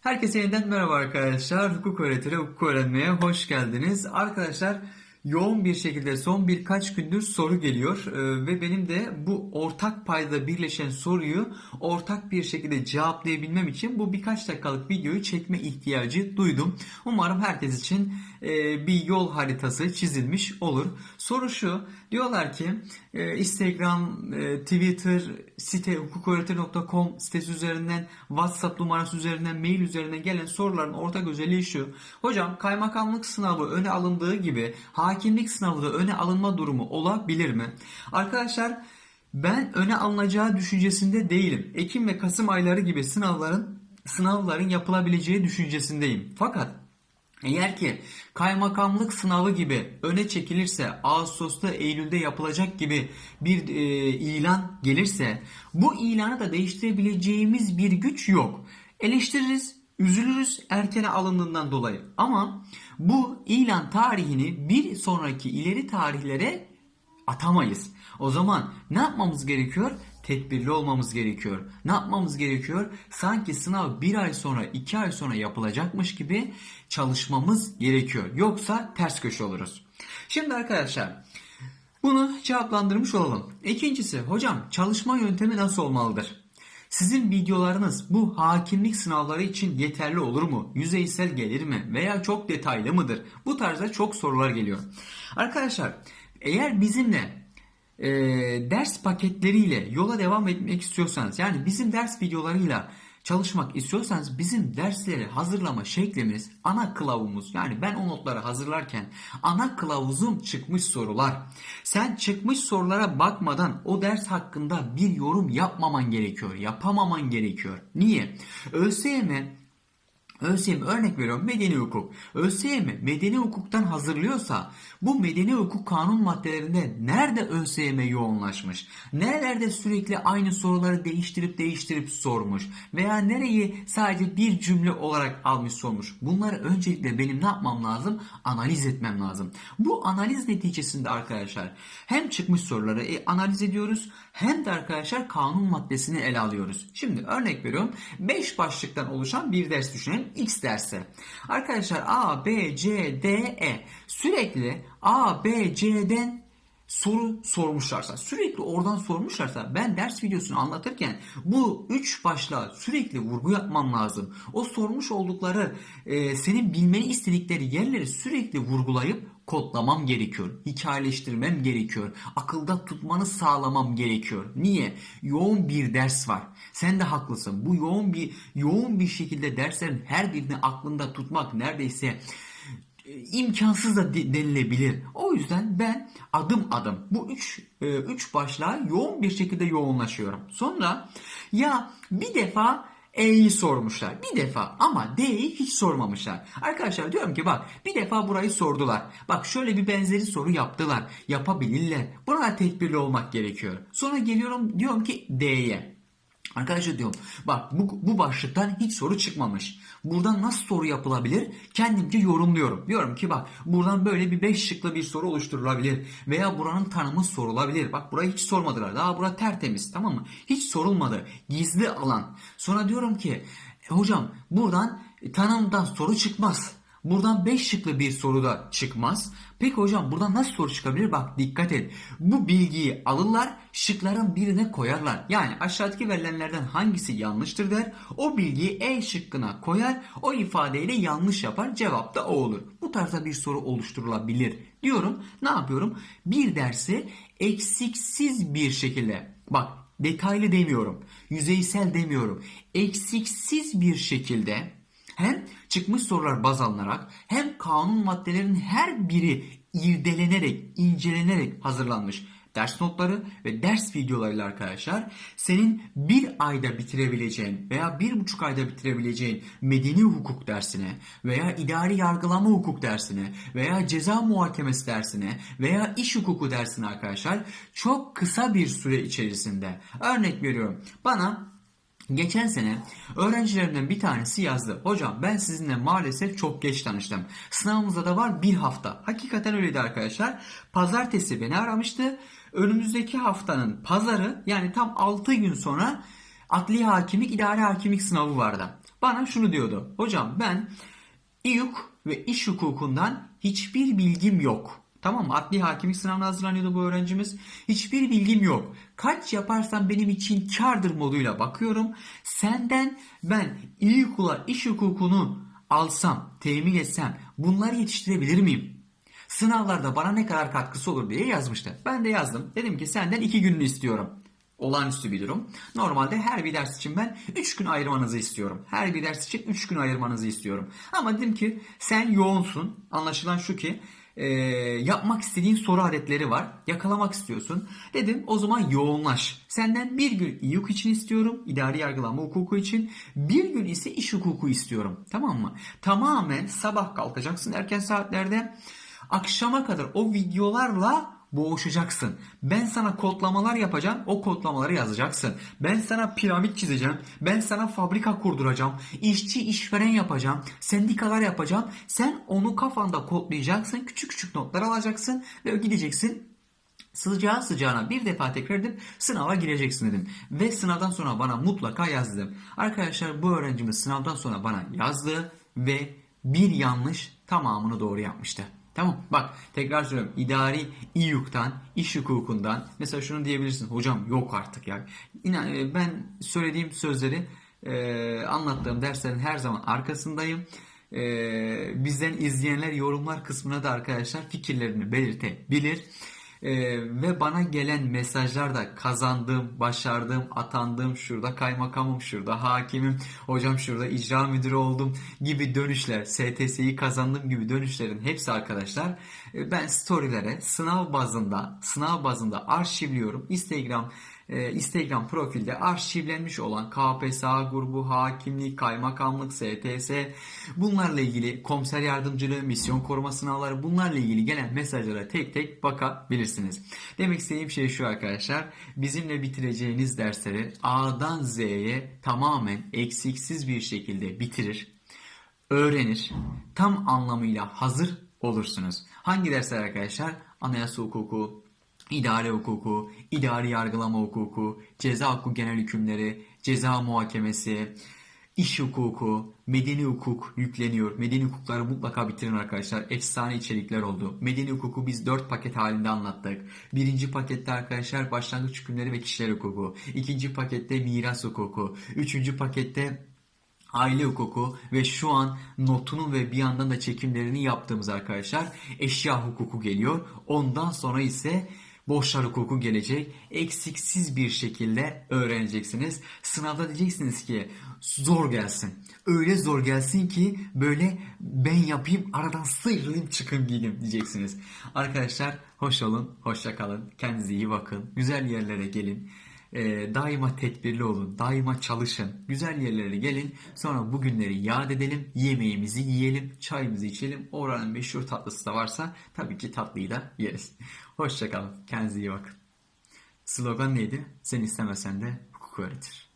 Herkese yeniden merhaba arkadaşlar. Hukuk öğretiri, hukuk öğrenmeye hoş geldiniz. Arkadaşlar yoğun bir şekilde son birkaç gündür soru geliyor Ee, ve benim de bu ortak payda birleşen soruyu ortak bir şekilde cevaplayabilmem için bu birkaç dakikalık videoyu çekme ihtiyacı duydum. Umarım herkes için e, bir yol haritası çizilmiş olur. Soru şu, diyorlar ki e, Instagram, e, Twitter, site hukuköğretir.com sitesi üzerinden, WhatsApp numarası üzerinden, mail üzerinden gelen soruların ortak özelliği şu. Hocam kaymakamlık sınavı öne alındığı gibi hakimlik sınavı da öne alınma durumu olabilir mi? Arkadaşlar ben öne alınacağı düşüncesinde değilim. Ekim ve Kasım ayları gibi sınavların sınavların yapılabileceği düşüncesindeyim. Fakat eğer ki kaymakamlık sınavı gibi öne çekilirse Ağustos'ta Eylül'de yapılacak gibi bir e, ilan gelirse bu ilanı da değiştirebileceğimiz bir güç yok. Eleştiririz, üzülürüz erkene alındığından dolayı ama bu ilan tarihini bir sonraki ileri tarihlere atamayız. O zaman ne yapmamız gerekiyor? Tedbirli olmamız gerekiyor. Ne yapmamız gerekiyor? Sanki sınav bir ay sonra, iki ay sonra yapılacakmış gibi çalışmamız gerekiyor. Yoksa ters köşe oluruz. Şimdi arkadaşlar bunu cevaplandırmış olalım. İkincisi hocam çalışma yöntemi nasıl olmalıdır? Sizin videolarınız bu hakimlik sınavları için yeterli olur mu? Yüzeysel gelir mi? Veya çok detaylı mıdır? Bu tarzda çok sorular geliyor. Arkadaşlar eğer bizimle e, ders paketleriyle yola devam etmek istiyorsanız yani bizim ders videolarıyla çalışmak istiyorsanız bizim dersleri hazırlama şeklimiz ana kılavuzumuz yani ben o notları hazırlarken ana kılavuzum çıkmış sorular. Sen çıkmış sorulara bakmadan o ders hakkında bir yorum yapmaman gerekiyor. Yapamaman gerekiyor. Niye? ÖSYM ÖSYM örnek veriyorum medeni hukuk. ÖSYM medeni hukuktan hazırlıyorsa bu medeni hukuk kanun maddelerinde nerede ÖSYM yoğunlaşmış? Nerelerde sürekli aynı soruları değiştirip değiştirip sormuş? Veya nereyi sadece bir cümle olarak almış sormuş? Bunları öncelikle benim ne yapmam lazım? Analiz etmem lazım. Bu analiz neticesinde arkadaşlar hem çıkmış soruları e, analiz ediyoruz hem de arkadaşlar kanun maddesini ele alıyoruz. Şimdi örnek veriyorum 5 başlıktan oluşan bir ders düşünelim. X dersi. Arkadaşlar A, B, C, D, E sürekli A, B, C'den soru sormuşlarsa, sürekli oradan sormuşlarsa ben ders videosunu anlatırken bu üç başlığa sürekli vurgu yapmam lazım. O sormuş oldukları e, senin bilmeni istedikleri yerleri sürekli vurgulayıp kodlamam gerekiyor. Hikayeleştirmem gerekiyor. Akılda tutmanı sağlamam gerekiyor. Niye? Yoğun bir ders var. Sen de haklısın. Bu yoğun bir yoğun bir şekilde derslerin her birini aklında tutmak neredeyse imkansız da denilebilir. O yüzden ben adım adım bu üç, e, üç başlığa yoğun bir şekilde yoğunlaşıyorum. Sonra ya bir defa E'yi sormuşlar. Bir defa ama D'yi hiç sormamışlar. Arkadaşlar diyorum ki bak bir defa burayı sordular. Bak şöyle bir benzeri soru yaptılar. Yapabilirler. Buna tedbirli olmak gerekiyor. Sonra geliyorum diyorum ki D'ye. Arkadaşlar diyorum bak bu, bu başlıktan hiç soru çıkmamış. Buradan nasıl soru yapılabilir? Kendimce yorumluyorum. Diyorum ki bak buradan böyle bir 5 şıklı bir soru oluşturulabilir. Veya buranın tanımı sorulabilir. Bak burayı hiç sormadılar. Daha bura tertemiz tamam mı? Hiç sorulmadı. Gizli alan. Sonra diyorum ki e, hocam buradan tanımdan soru çıkmaz. Buradan 5 şıklı bir soru da çıkmaz. Peki hocam buradan nasıl soru çıkabilir? Bak dikkat et. Bu bilgiyi alırlar şıkların birine koyarlar. Yani aşağıdaki verilenlerden hangisi yanlıştır der. O bilgiyi E şıkkına koyar. O ifadeyle yanlış yapar. Cevap da o olur. Bu tarzda bir soru oluşturulabilir diyorum. Ne yapıyorum? Bir dersi eksiksiz bir şekilde bak detaylı demiyorum. Yüzeysel demiyorum. Eksiksiz bir şekilde çıkmış sorular baz alınarak hem kanun maddelerinin her biri irdelenerek, incelenerek hazırlanmış ders notları ve ders videolarıyla arkadaşlar senin bir ayda bitirebileceğin veya bir buçuk ayda bitirebileceğin medeni hukuk dersine veya idari yargılama hukuk dersine veya ceza muhakemesi dersine veya iş hukuku dersine arkadaşlar çok kısa bir süre içerisinde örnek veriyorum bana Geçen sene öğrencilerimden bir tanesi yazdı. Hocam ben sizinle maalesef çok geç tanıştım. Sınavımızda da var bir hafta. Hakikaten öyleydi arkadaşlar. Pazartesi beni aramıştı. Önümüzdeki haftanın pazarı yani tam 6 gün sonra adli hakimlik, idari hakimlik sınavı vardı. bana şunu diyordu. Hocam ben İYUK ve iş hukukundan hiçbir bilgim yok. Tamam mı? Adli hakimlik sınavına hazırlanıyordu bu öğrencimiz. Hiçbir bilgim yok. Kaç yaparsam benim için kardır moduyla bakıyorum. Senden ben İYUK'la iş hukukunu alsam, temin etsem bunları yetiştirebilir miyim? Sınavlarda bana ne kadar katkısı olur diye yazmıştı. Ben de yazdım. Dedim ki senden iki gününü istiyorum. Olağanüstü bir durum. Normalde her bir ders için ben 3 gün ayırmanızı istiyorum. Her bir ders için 3 gün ayırmanızı istiyorum. Ama dedim ki sen yoğunsun. Anlaşılan şu ki e, yapmak istediğin soru adetleri var. Yakalamak istiyorsun. Dedim o zaman yoğunlaş. Senden bir gün İYUK için istiyorum. idari yargılama hukuku için. Bir gün ise iş hukuku istiyorum. Tamam mı? Tamamen sabah kalkacaksın erken saatlerde. Akşama kadar o videolarla boğuşacaksın. Ben sana kodlamalar yapacağım. O kodlamaları yazacaksın. Ben sana piramit çizeceğim. Ben sana fabrika kurduracağım. İşçi işveren yapacağım. Sendikalar yapacağım. Sen onu kafanda kodlayacaksın. Küçük küçük notlar alacaksın ve gideceksin sıcağı sıcağına bir defa tekrar edip sınava gireceksin dedim. Ve sınavdan sonra bana mutlaka yaz dedim. Arkadaşlar bu öğrencimiz sınavdan sonra bana yazdı ve bir yanlış tamamını doğru yapmıştı. Tamam bak tekrar söylüyorum idari İYUK'tan, iş hukukundan mesela şunu diyebilirsin hocam yok artık ya. İnan, e, ben söylediğim sözleri e, anlattığım derslerin her zaman arkasındayım. E, bizden izleyenler yorumlar kısmına da arkadaşlar fikirlerini belirtebilir. Ee, ve bana gelen mesajlarda kazandım, başardım, atandım, şurada kaymakamım, şurada hakimim, hocam şurada icra müdürü oldum gibi dönüşler, STS'yi kazandım gibi dönüşlerin hepsi arkadaşlar e, ben storylere sınav bazında, sınav bazında arşivliyorum. Instagram e, Instagram profilde arşivlenmiş olan KPSS grubu, hakimlik, kaymakamlık, STS bunlarla ilgili komiser yardımcılığı, misyon koruma sınavları bunlarla ilgili gelen mesajlara tek tek bakabilirsiniz. Demek istediğim şey şu arkadaşlar. Bizimle bitireceğiniz dersleri A'dan Z'ye tamamen eksiksiz bir şekilde bitirir, öğrenir, tam anlamıyla hazır olursunuz. Hangi dersler arkadaşlar? Anayasa hukuku, idare hukuku, idari yargılama hukuku, ceza hukuku genel hükümleri, ceza muhakemesi, iş hukuku, medeni hukuk yükleniyor. Medeni hukukları mutlaka bitirin arkadaşlar. Efsane içerikler oldu. Medeni hukuku biz 4 paket halinde anlattık. Birinci pakette arkadaşlar başlangıç hükümleri ve kişiler hukuku. İkinci pakette miras hukuku. Üçüncü pakette aile hukuku ve şu an notunun ve bir yandan da çekimlerini yaptığımız arkadaşlar eşya hukuku geliyor. Ondan sonra ise borçlar hukuku gelecek. Eksiksiz bir şekilde öğreneceksiniz. Sınavda diyeceksiniz ki zor gelsin. Öyle zor gelsin ki böyle ben yapayım aradan sıyrılayım çıkın gideyim diyeceksiniz. Arkadaşlar hoş olun, hoşça kalın. Kendinize iyi bakın. Güzel yerlere gelin. Ee, daima tedbirli olun, daima çalışın, güzel yerlere gelin. Sonra bu günleri yad edelim, yemeğimizi yiyelim, çayımızı içelim. Oranın meşhur tatlısı da varsa tabii ki tatlıyı da yeriz. Hoşçakalın, kendinize iyi bakın. Slogan neydi? Sen istemesen de hukuk öğretir.